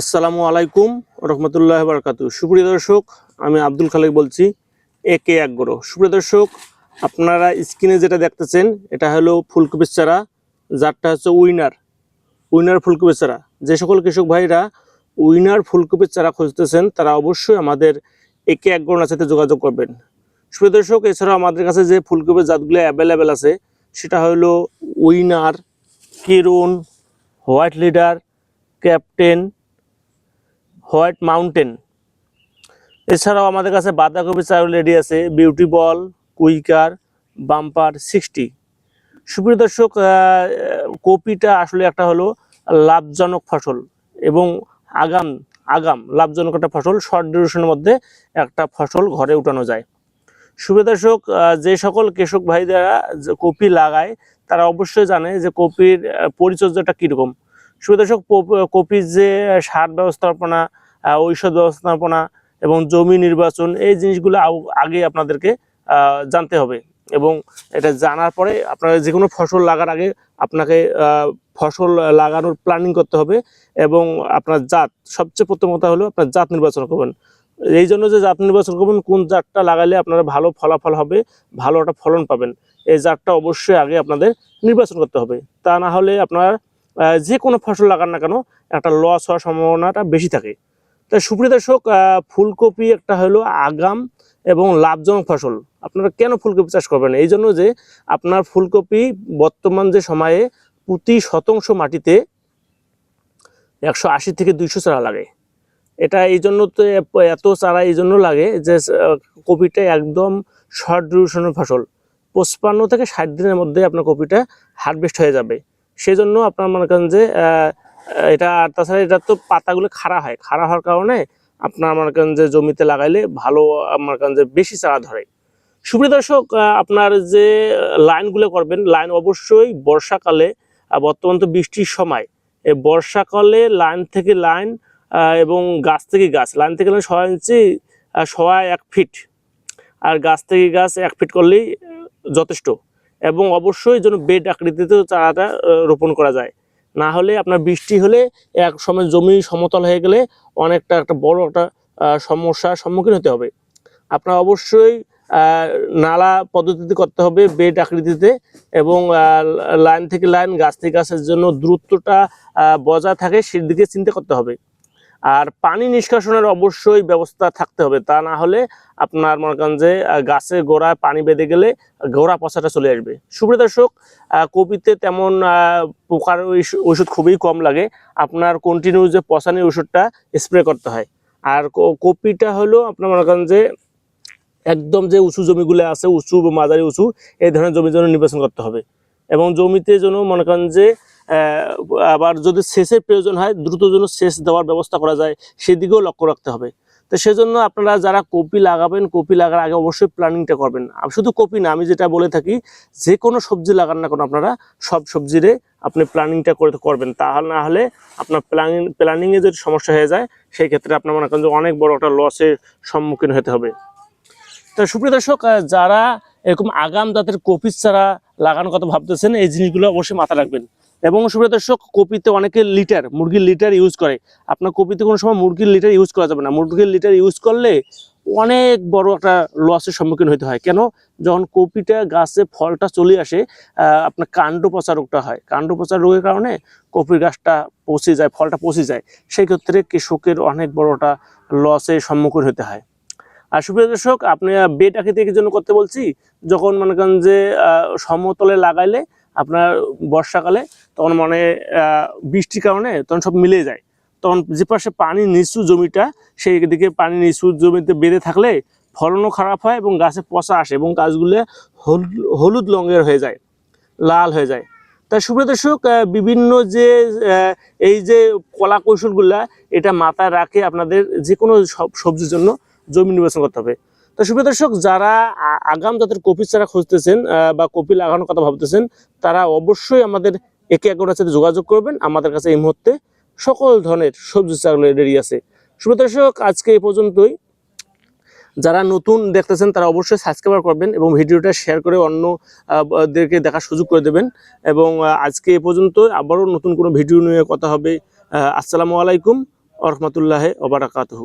আসসালামু আলাইকুম রহমতুল্লাহ বারকাতু সুপ্রিয় দর্শক, আমি আব্দুল খালেক বলছি এ কে একগরো সুপ্রিয় দর্শক, আপনারা স্ক্রিনে যেটা দেখতেছেন, এটা হলো ফুলকপির চারা, যারটা হচ্ছে উইনার। উইনার ফুলকপির চারা। যে সকল কৃষক ভাইরা উইনার ফুলকপির চারা খুঁজতেছেন, তারা অবশ্যই আমাদের একে একগরোর সাথে যোগাযোগ করবেন। সুপ্রিয় দর্শক, এছাড়াও আমাদের কাছে যে ফুলকপির জাতগুলো অ্যাভেলেবেল আছে, সেটা হলো winner, কিরুন, white leader, captain white mountain. এছাড়াও আমাদের কাছে বাঁধাকপি চাউল রেডি আছে, বিউটি বল, কুইকার, বাম্পার সিক্সটি। সুপ্রিয় দর্শক কপিটা আসলে একটা হলো লাভজনক ফসল এবং আগাম আগাম, লাভজনক একটা ফসল শর্ট ডিউরেশনের মধ্যে একটা ফসল ঘরে উঠানো যায়। সুপ্রিয় দর্শক যে সকল কৃষক ভাইরা যে কপি লাগায়, তারা অবশ্যই জানে যে কপির পরিচর্যাটা কীরকম। সুদর্শক কপির যে সার ব্যবস্থাপনা ঔষধ ব্যবস্থাপনা এবং জমি নির্বাচন, এই জিনিসগুলো আগে আপনাদেরকে জানতে হবে। এবং এটা জানার পরে আপনারা যে কোনো ফসল লাগার আগে আপনাকে ফসল লাগানোর প্ল্যানিং করতে হবে এবং আপনার জাত, সবচেয়ে প্রথম কথা হলো আপনার জাত নির্বাচন করবেন। এই জন্য যে জাত নির্বাচন করবেন, কোন জাতটা লাগালে আপনারা ভালো ফলাফল হবে, ভালো একটা ফলন পাবেন, এই জাতটা অবশ্যই আগে আপনাদের নির্বাচন করতে হবে। তা না হলে আপনার যে কোনো ফসল লাগান না কেন, একটা লস হওয়ার সম্ভাবনাটা বেশি থাকে। তাই সুপ্রিয় দর্শক ফুলকপি একটা হলো আগাম এবং লাভজনক ফসল। আপনারা কেন ফুলকপি চাষ করবেন? এই জন্য যে আপনার ফুলকপি বর্তমান যে সময়ে প্রতি শতাংশ মাটিতে একশো আশি থেকে দুইশো চারা লাগে। এটা এই জন্য তো এত চারা এই জন্য লাগে যে কপিটা একদম শর্ট ডিউরেশনের ফসল। পঁচপান্ন থেকে ষাট দিনের মধ্যে আপনার কপিটা হারভেস্ট হয়ে যাবে। সেই জন্য আপনার মনে করেন যে এটা আর তাছাড়া এটা তো পাতাগুলো খাড়া হয়। খাড়া হওয়ার কারণে আপনার মনে করেন যে জমিতে লাগাইলে ভালো মনে করেন যে বেশি চারা ধরে। সুপ্রিয় দর্শক আপনার যে লাইনগুলো করবেন, লাইন অবশ্যই বর্ষাকালে বর্তমান তো বৃষ্টির সময়। এই বর্ষাকালে লাইন থেকে লাইন এবং গাছ থেকে গাছ। লাইন থেকে লাইন ছয় ইঞ্চি সওয়া এক ফিট। আর গাছ থেকে গাছ এক ফিট করলেই যথেষ্ট। এবং অবশ্যই যেন বেড আকৃতিতেও চারাটা রোপণ করা যায়। না হলে আপনার বৃষ্টি হলে এক সময় জমি সমতল হয়ে গেলে অনেকটা একটা বড় একটা সমস্যার সম্মুখীন হতে হবে। আপনার অবশ্যই নালা পদ্ধতিতে করতে হবে বেড আকৃতিতে এবং লাইন থেকে লাইন, গাছ থেকে গাছের জন্য দূরত্বটা বজায় থাকে সেদিকে চিন্তা করতে হবে। আর পানি নিষ্কাশনের অবশ্যই ব্যবস্থা থাকতে হবে। তা না হলে আপনার মনে করেন যে গাছের গোড়ায় পানি বেঁধে গেলে গোড়া পচাটা চলে আসবে। সুপ্রিয় দর্শক কপিতে তেমন পোকার ওষুধ খুবই কম লাগে। আপনার কন্টিনিউ যে পচানির ওষুধটা স্প্রে করতে হয়। আর কপিটা হলো আপনার মনে করেন যে, একদম যে উঁচু জমিগুলো আছে, উঁচু মাঝারি উঁচু, এই ধরনের জমির জন্য নির্বাচন করতে হবে। এবং জমিতে যেন মনে করেন যে আবার যদি সেচের প্রয়োজন হয়, দ্রুত যেন সেচ দেওয়ার ব্যবস্থা করা যায়, সেদিকেও লক্ষ্য রাখতে হবে। তো সেজন্য আপনারা যারা কপি লাগাবেন, কপি লাগার আগে অবশ্যই প্ল্যানিংটা করবেন। শুধু কপি না, আমি যেটা বলে থাকি যে কোনো সবজি লাগান না কোনো আপনারা সব সবজিরে আপনি প্ল্যানিংটা করে করবেন। তাহলে না হলে আপনার প্ল্যানিং প্ল্যানিংয়ে যদি সমস্যা হয়ে যায়, সেই ক্ষেত্রে আপনার মনে করেন যে অনেক বড় একটা লসের সম্মুখীন হতে হবে। তো সুপ্রিয় দর্শক যারা এরকম আগাম জাতের কপি চারা লাগানোর কথা ভাবতেছেন, এই জিনিসগুলো অবশ্যই মাথায় রাখবেন। এবং সুপ্রিয় দর্শক, কপিতে অনেকে লিটার, মুরগির লিটার ইউজ করে। আপনার কপিতে কোনো সময় মুরগির লিটার ইউজ করা যাবে না। মুরগির লিটার ইউজ করলে অনেক বড় একটা লসের সম্মুখীন হতে হয়। কেন? যখন কপিটা গাছে ফলটা চলে আসে আপনার কাণ্ড পচা রোগটা হয়। কাণ্ড পচা রোগের কারণে কপির গাছটা পচে যায়, ফলটা পচে যায়। সেই ক্ষেত্রে কৃষকের অনেক বড় একটা লসের সম্মুখীন হতে হয়। আর সুপ্রিয় দর্শক, আপনি বেড আকৃতির জন্য করতে বলছি? যখন মনে করেন যে সমতলে লাগাইলে আপনার বর্ষাকালে তখন মানে বৃষ্টির কারণে তখন সব মিলে যায়। তখন যে পাশে পানি নিচু জমিটা সেই দিকে পানি নিচু জমিতে বেঁধে থাকলে ফলনও খারাপ হয় এবং গাছে পচা আসে এবং গাছগুলো হলুদ রঙের হয়ে যায়, লাল হয়ে যায়। তা সুপ্রিয় দর্শক বিভিন্ন যে এই যে কলা কৌশলগুলা, এটা মাথায় রাখে আপনাদের যে কোনো সব, সবজির জন্য জমি নির্বাচন করতে হবে। তো সুপ্রিয় দর্শক যারা আগাম জাতের কপি চারা খুঁজতেছেন বা কপি লাগানোর কথা ভাবতেছেন তারা অবশ্যই আমাদের একে একটার সাথে যোগাযোগ করবেন। আমাদের কাছে এই মুহূর্তে সকল ধরনের সবজি চারাগুলো রেডি আছে। সুপ্রিয় দর্শক আজকে এই পর্যন্তই। যারা নতুন দেখতেছেন তারা অবশ্যই সাবস্ক্রাইব করবেন এবং ভিডিওটা শেয়ার করে অন্য আহ, দেরকে দেখার সুযোগ করে দেবেন। এবং আজকে এ পর্যন্ত আবারও নতুন কোনো ভিডিও নিয়ে কথা হবে। আসসালামু আলাইকুম আরহামতুল্লাহ ওবারাকাতহু